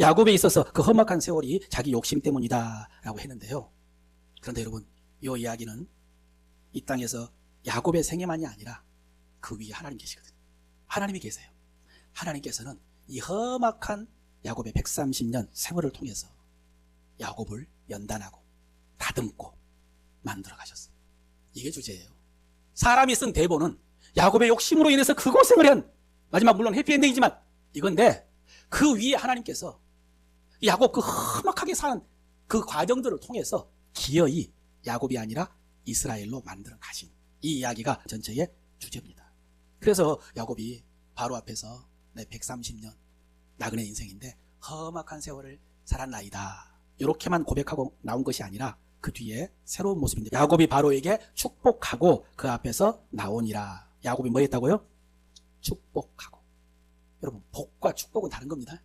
야곱에 있어서 그 험악한 세월이 자기 욕심 때문이다라고 했는데요. 그런데 여러분, 이 이야기는 이 땅에서 야곱의 생애만이 아니라 그 위에 하나님 계시거든요. 하나님이 계세요. 하나님께서는 이 험악한 야곱의 130년 세월을 통해서 야곱을 연단하고 다듬고 만들어 가셨어요. 이게 주제예요. 사람이 쓴 대본은 야곱의 욕심으로 인해서 그 고생을 한 마지막 물론 해피엔딩이지만 이건데 그 위에 하나님께서 야곱 그 험악하게 사는 그 과정들을 통해서 기어이 야곱이 아니라 이스라엘로 만들어 가신 이 이야기가 전체의 주제입니다. 그래서 야곱이 바로 앞에서 내 130년 나그네 인생인데 험악한 세월을 살았나이다. 이렇게만 고백하고 나온 것이 아니라 그 뒤에 새로운 모습인데 야곱이 바로에게 축복하고 그 앞에서 나오니라. 야곱이 뭐 했다고요? 축복하고. 여러분 복과 축복은 다른 겁니다.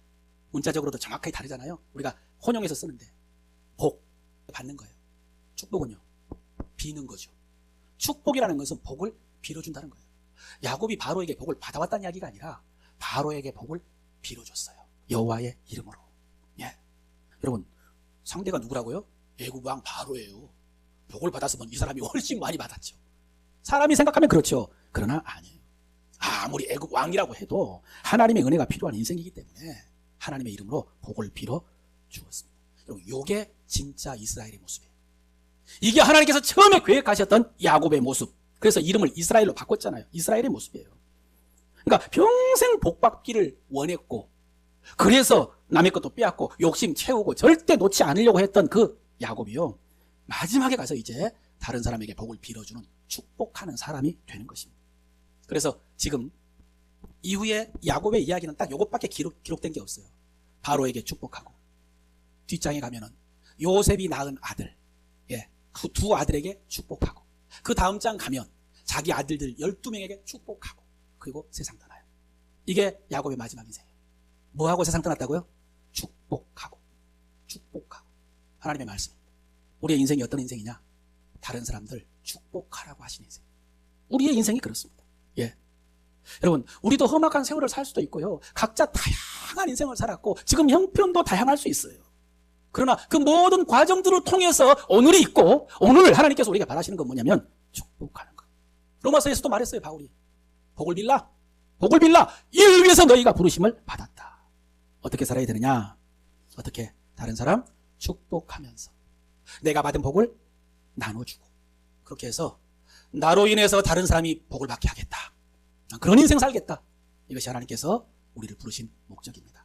문자적으로도 정확하게 다르잖아요. 우리가 혼용해서 쓰는데 복 받는 거예요. 축복은요 비는 거죠. 축복이라는 것은 복을 빌어준다는 거예요. 야곱이 바로에게 복을 받아왔다는 이야기가 아니라 바로에게 복을 빌어줬어요. 여호와의 이름으로. 예. 여러분 상대가 누구라고요? 애굽 왕 바로예요. 복을 받았으면 이 사람이 훨씬 많이 받았죠. 사람이 생각하면 그렇죠. 그러나 아니에요. 아무리 애굽 왕이라고 해도 하나님의 은혜가 필요한 인생이기 때문에 하나님의 이름으로 복을 빌어 주었습니다. 여러분, 요게 진짜 이스라엘의 모습이에요. 이게 하나님께서 처음에 계획하셨던 야곱의 모습. 그래서 이름을 이스라엘로 바꿨잖아요. 이스라엘의 모습이에요. 그러니까 평생 복 받기를 원했고, 그래서 남의 것도 빼앗고 욕심 채우고 절대 놓지 않으려고 했던 그 야곱이요. 마지막에 가서 이제 다른 사람에게 복을 빌어주는 축복하는 사람이 되는 것입니다. 그래서 지금 이후에 야곱의 이야기는 딱 요것밖에 기록, 기록된 게 없어요. 바로에게 축복하고 뒷장에 가면은 요셉이 낳은 아들, 예, 그 두 아들에게 축복하고 그 다음 장 가면 자기 아들들 12명에게 축복하고 그리고 세상 떠나요. 이게 야곱의 마지막 인생이에요. 뭐하고 세상 떠났다고요? 축복하고 축복하고 하나님의 말씀입니다. 우리의 인생이 어떤 인생이냐? 다른 사람들 축복하라고 하신 인생. 우리의 인생이 그렇습니다. 예. 여러분, 우리도 험악한 세월을 살 수도 있고요. 각자 다양한 인생을 살았고, 지금 형편도 다양할 수 있어요. 그러나 그 모든 과정들을 통해서 오늘이 있고, 오늘 하나님께서 우리가 바라시는 건 뭐냐면, 축복하는 것. 로마서에서도 말했어요, 바울이. 복을 빌라. 복을 빌라. 이를 위해서 너희가 부르심을 받았다. 어떻게 살아야 되느냐? 어떻게? 다른 사람 축복하면서. 내가 받은 복을 나눠주고. 그렇게 해서 나로 인해서 다른 사람이 복을 받게 하겠다. 그런 인생 살겠다. 이것이 하나님께서 우리를 부르신 목적입니다.